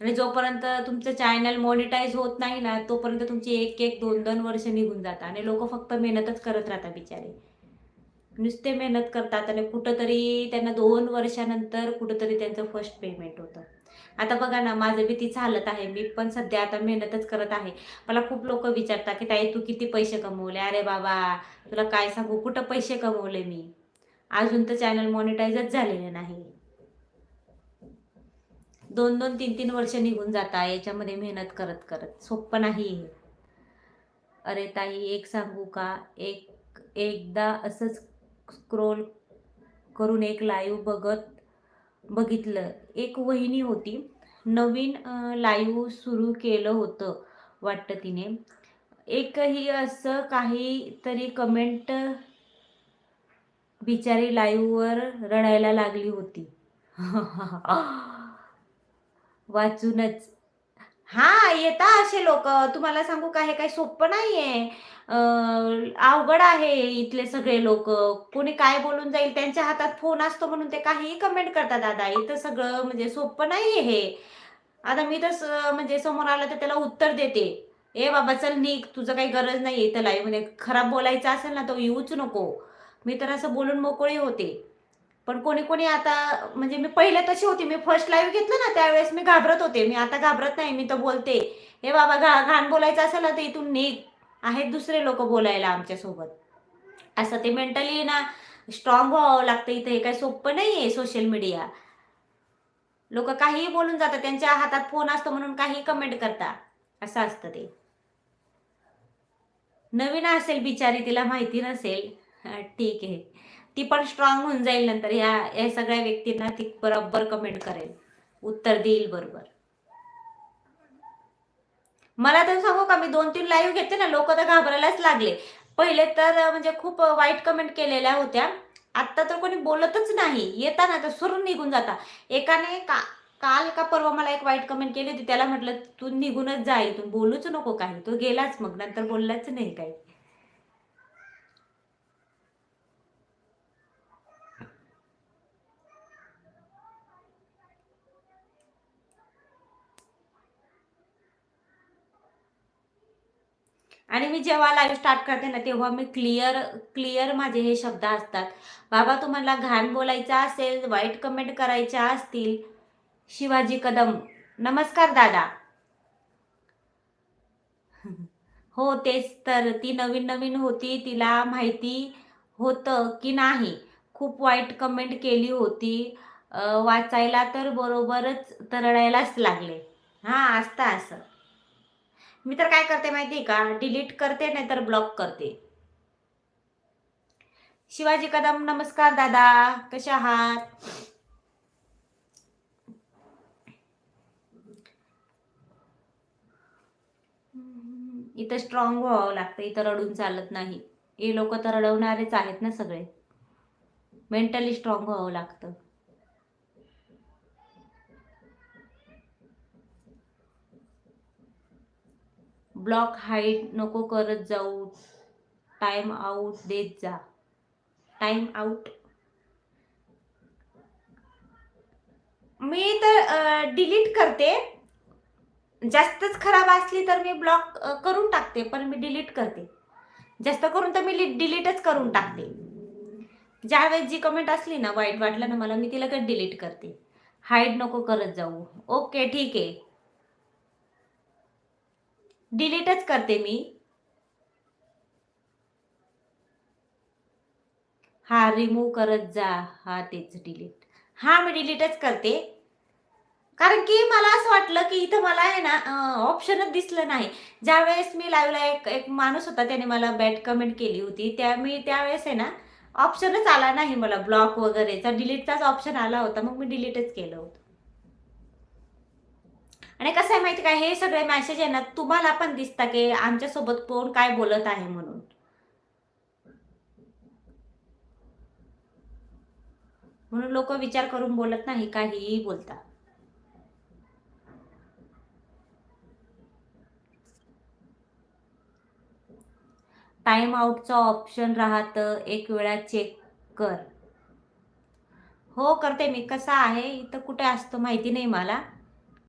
आणि जोपर्यंत तुमचं चॅनल मॉनिटाईज होत नाही ना तोपर्यंत तुमची एक एक दोन दोन वर्ष निघून जातात. आणि लोक फक्त मेहनतच करत राहतात बिचारे. नुसते मेहनत करतात आणि कुठंतरी त्यांना दोन वर्षानंतर कुठंतरी त्यांचं फर्स्ट पेमेंट होतं. आता बघा ना माझं बी ती चालत आहे. मी पण सध्या आता मेहनतच करत आहे. मला खूप लोक विचारतात की ताई तू किती पैसे कमवले? अरे बाबा तुला काय सांगू? कुठं पैसे कमवले मी? अजून तर चॅनल मॉनिटाईजच झालेलं नाही. दोन दोन तीन तीन वर्ष निघून जाता याच्यामध्ये मेहनत करत करत. सोपं नाही हे. अरे ताई एक सांगू का? एक एकदा असंच स्क्रोल करून एक लाईव्ह बघत बघितलं. एक वहिनी होती. नवीन लाईव्ह सुरू केलं होतं वाटतं तिने. एकही असं काहीतरी कमेंट बिचारी लाईव्हवर रडायला लागली होती. वाचूनच. हा येता असे लोक. तुम्हाला सांगू का हे काही सोपं नाहीये. अवघड आहे इथले सगळे लोक. कोणी काय बोलून जाईल त्यांच्या हातात फोन असतो म्हणून ते काहीही कमेंट करतात दादा इथं सगळं म्हणजे सोपं नाहीये हे. आता मी तर म्हणजे समोर आलं तर त्याला उत्तर देते. ए बाबा चल निघ तुझं काही गरज नाही इथं लाईव्ह म्हणजे खराब बोलायचं असेल ना तो येऊच नको. मी तर असं बोलून मोकळी होते. पण कोणी कोणी आता म्हणजे मी पहिले तशी होती. मी फर्स्ट लाईव्ह घेतलं ना त्यावेळेस मी घाबरत होते. मी आता घाबरत नाही मी तर बोलते. हे बाबा घा घाण बोलायचं असेल ना तर इथून निघ. आहेत दुसरे लोक बोलायला आमच्यासोबत. असं ते मेंटली ना स्ट्रॉंग व्हावं लागतं इथं. हे काही सोपं नाही आहे सोशल मीडिया लोक काहीही बोलून जातात. त्यांच्या हातात फोन असतो म्हणून काही कमेंट करता असं असतं ते. नवीन असेल बिचारी तिला माहिती नसेल. ठीक आहे. ती पण स्ट्रॉंग होऊन जाईल नंतर. ह्या या सगळ्या व्यक्तींना ती बरोबर कमेंट करेल. उत्तर देईल बरोबर. मला तर सांगू का मी दोन तीन लाईव्ह घेते ना लोक तर घाबरायलाच लागले. पहिले तर म्हणजे खूप वाईट कमेंट केलेल्या होत्या. आत्ता तर कोणी बोलतच नाही. येताना तर सुरून निघून जाता. एकाने का काल का परवा मला एक वाईट कमेंट केली होती त्याला म्हटलं तू निघूनच जा तू बोलूच नको काही. तो गेलाच मग नंतर बोललाच नाही काही. आणि मी जेव्हा लाईव्ह स्टार्ट करते ना तेव्हा मी क्लिअर क्लिअर माझे हे शब्द असतात. बाबा तुम्हाला घाण बोलायचा असेल वाईट कमेंट करायच्या असतील शिवाजी कदम. नमस्कार दादा. हो तेच तर. ती नवीन नवीन होती. तिला माहिती होतं की नाही. खूप वाईट कमेंट केली होती. वाचायला तर बरोबरच तरळायलाच लागले. हां असतं असं. मी तर काय करते माहिती आहे का? डिलीट करते नाही तर ब्लॉक करते. शिवाजी कदम नमस्कार दादा. कशा आहात? इथं स्ट्रॉंग व्हावं लागतं. इथं रडून चालत नाही. हे लोक तर रडवणारेच आहेत ना सगळे. मेंटली स्ट्रॉंग व्हावं लागतं. ब्लॉक हाईट नको करत जाऊ. टाइम आउट देत जा. टाइम आउट मी तर डिलीट करते. जास्तच खराब असली तर मी ब्लॉक करून टाकते पण मी डिलीट करते. जास्त करून तर मी डिलीटच करून टाकते. ज्यावेळेस जी कमेंट असली ना वाईट वाटलं ना मला मी ती लगेच डिलीट करते. हाईड नको करत जाऊ. ओके ठीक आहे. डिलीटच करते मी. हा रिमूव्ह करत जा. हा तेच डिलीट हा मी डिलीटच करते. कारण की मला असं वाटलं की इथं मला आहे ना ऑप्शनच दिसलं नाही. ज्यावेळेस मी लाईव्हला एक एक माणूस होता त्याने मला बॅड कमेंट केली होती. त्या मी त्यावेळेस आहे ना ऑप्शनच आला नाही मला. ब्लॉक वगैरेचा डिलीटचाच ऑप्शन आला होता. मग मी डिलीटच केलं होतं. आणि कसं आहे माहिती काय हे सगळे मेसेज आहे ना तुम्हाला पण दिसता की आमच्यासोबत कोण काय बोलत आहे म्हणून. म्हणून लोक विचार करून बोलत नाही काहीही बोलतात टाइम आउटचं ऑप्शन राहतं एक वेळा चेक कर. हो करते मी. कसं आहे? इथं कुठे असतो माहिती नाही मला.